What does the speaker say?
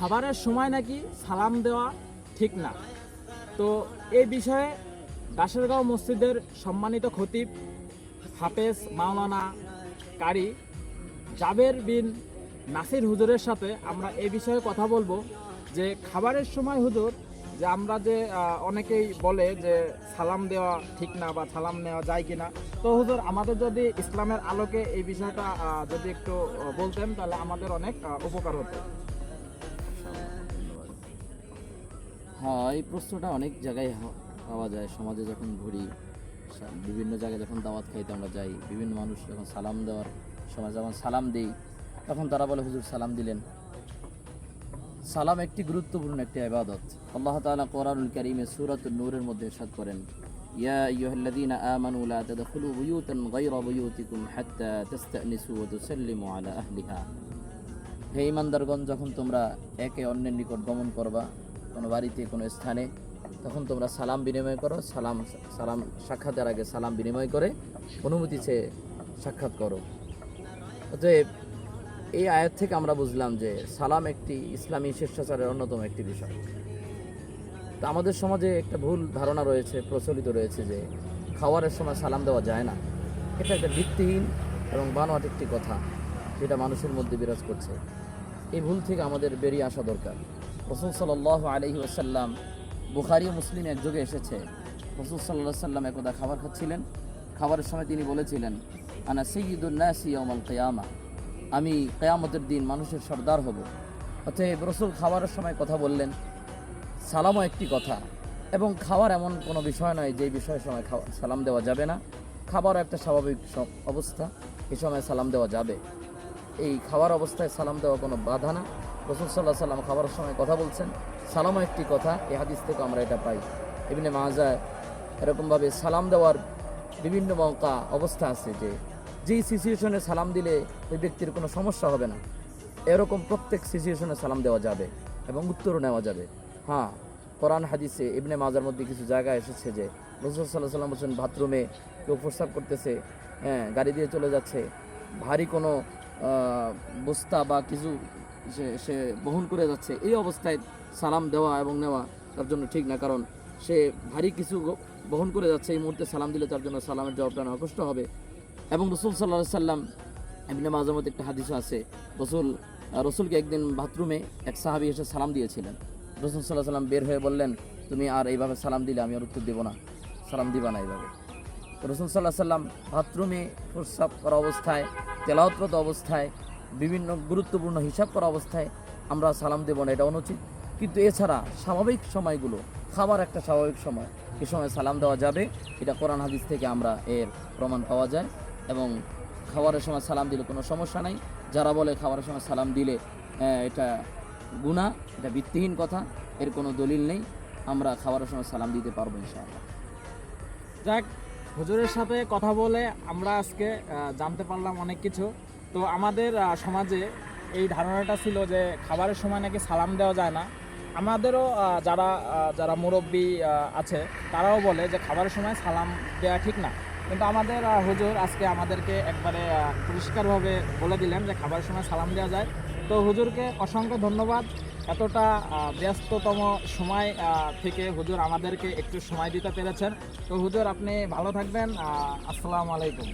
খাবারের সময় নাকি সালাম দেওয়া ঠিক না। তো এই বিষয়ে দাসেরগাঁও মসজিদের সম্মানিত খতিব হাফেজ মাওলানা কারি জাবের বিন নাসির হুজুরের সাথে আমরা এই বিষয়ে কথা বলব যে খাবারের সময় হুজুর, যে আমরা যে অনেকেই বলে যে সালাম দেওয়া ঠিক না বা সালাম নেওয়া যায় কি না তো হুজুর, আমাদের যদি ইসলামের আলোকে এই বিষয়টা যদি একটু বলতেন তাহলে আমাদের অনেক উপকার হতো। হ্যাঁ এই প্রশ্নটা অনেক জায়গায় পাওয়া যায়। সমাজে যখন ঘুরি বিভিন্ন জায়গায় যখন দাওয়াত খাইতে আমরা যাই, বিভিন্ন মানুষ যখন সালাম দেওয়ার সময় যখন সালাম দিই, তখন তারা বলে, হুজুর, সালাম দিলেন। সালাম একটি গুরুত্বপূর্ণ একটি আবাদত আল্লাহ তাআলা কোরআনুল কারীমে সুরত নূরের মধ্যে ইরশাদ করেন, ইয়া হে ইমানদারগণ যখন তোমরা একে অন্যের নিকট গমন করবা কোনো বাড়িতে, কোনো স্থানে, তখন তোমরা সালাম বিনিময় করো, সালাম সালাম সাক্ষাতের আগে সালাম বিনিময় করে অনুমতি চেয়ে সাক্ষাৎ করো। অতএব এই আয়াত থেকে আমরা বুঝলাম যে সালাম একটি ইসলামী শিষ্টাচারের অন্যতম একটি বিষয়। তো আমাদের সমাজে একটা ভুল ধারণা রয়েছে, প্রচলিত রয়েছে যে খাওয়ারের সময় সালাম দেওয়া যায় না। এটা একটা ভিত্তিহীন এবং বানোয়াট একটি কথা, যেটা মানুষের মধ্যে বিরাজ করছে। এই ভুল থেকে আমাদের বেরিয়ে আসা দরকার। রসুল সাল্লাহ আলহি আসাল্লাম বুখারি মুসলিম একযোগে এসেছে। রসুল সাল্লাহ সাল্লাম একদা খাবার খাচ্ছিলেন। খাবারের সময় তিনি বলেছিলেন, আনা সৈয়দুল্নাসি ইয়াউমাল কিয়ামা আমি কেয়ামতের দিন মানুষের সর্দার হব। অতএব রসুল খাবারের সময় কথা বললেন, সালামও একটি কথা এবং খাওয়ার এমন কোনো বিষয় নয় যে বিষয়ের সময় সালাম দেওয়া যাবে না। খাবারও একটা স্বাভাবিক অবস্থা এই সময় সালাম দেওয়া যাবে। এই খাওয়ার অবস্থায় সালাম দেওয়া কোনো বাধা না। রসুল সাল্লাহ সাল্লাম খাবারের সময় কথা বলছেন। সালামও একটি কথা, এই হাদিস থেকে আমরা এটা পাই। এমনি মাজায় এরকমভাবে সালাম দেওয়ার বিভিন্ন মৌকা, অবস্থা আছে যে, যেই সিচুয়েশনে সালাম দিলে ওই ব্যক্তির কোনো সমস্যা হবে না। এরকম প্রত্যেক সিচুয়েশনে সালাম দেওয়া যাবে এবং উত্তরও নেওয়া যাবে। হ্যাঁ কোরআন, হাদিসে ইবনে মাজার মধ্যে কিছু জায়গা এসেছে যে, রসুল সাল্লাহ সাল্লাম বলছেন, বাথরুমে কেউ প্রস্তাব করতেছে হ্যাঁ গাড়ি দিয়ে চলে যাচ্ছে, ভারী কোনো বস্তা বা কিছু সে সে বহন করে যাচ্ছে, এই অবস্থায় সালাম দেওয়া এবং নেওয়া তার জন্য ঠিক না। কারণ সে ভারী কিছু বহন করে যাচ্ছে, এই মুহূর্তে সালাম দিলে তার জন্য সালামের জবাবটা নেওয়া কষ্ট হবে। এবং রসুল সাল্লাহ সাল্লাম এমনি মাঝে মধ্যে একটা হাদিসও আছে, রসুল রসুলকে একদিন বাথরুমে এক সাহাবি এসে সালাম দিয়েছিলেন। রসুল সাল্লাহ সাল্লাম বের হয়ে বললেন, তুমি আর এইভাবে সালাম দিলে আমি আর উত্তর দেবো না। সালাম দিবা না এইভাবে। রসুল সাল্লাহ সাল্লাম বাথরুমে প্রস্রাব করা অবস্থায় তেলাওতরত অবস্থায়, বিভিন্ন গুরুত্বপূর্ণ হিসাব করা অবস্থায় আমরা সালাম দেবো না, এটা অনুচিত। কিন্তু এছাড়া স্বাভাবিক সময়গুলো, খাবার একটা স্বাভাবিক সময়, এ সময় সালাম দেওয়া যাবে। এটা কোরআন হাদিস থেকে আমরা এর প্রমাণ পাওয়া যায় এবং খাবারের সময় সালাম দিলে কোনো সমস্যা নাই। যারা বলে খাবারের সময় সালাম দিলে এটা গুণা এটা ভিত্তিহীন কথা, এর কোনো দলিল নেই। আমরা খাবারের সময় সালাম দিতে পারব ইনশাআল্লাহ। যাক হুজুরের সাথে কথা বলে আমরা আজকে জানতে পারলাম অনেক কিছু। তো আমাদের সমাজে এই ধারণাটা ছিল যে খাবারের সময় নাকি সালাম দেওয়া যায় না। আমাদেরও যারা যারা মুরব্বী আছে, তারাও বলে যে খাবারের সময় সালাম দেওয়া ঠিক না। কিন্তু আমাদের হুজুর আজকে আমাদেরকে একবারে পরিষ্কারভাবে বলে দিলেন যে খাবারের সময় সালাম দেওয়া যায়। তো হুজুরকে অসংখ্য ধন্যবাদ। এতটা ব্যস্ততম সময় থেকে হুজুর আমাদেরকে একটু সময় দিতে পেরেছেন। তো হুজুর আপনি ভালো থাকবেন আসসালামু আলাইকুম।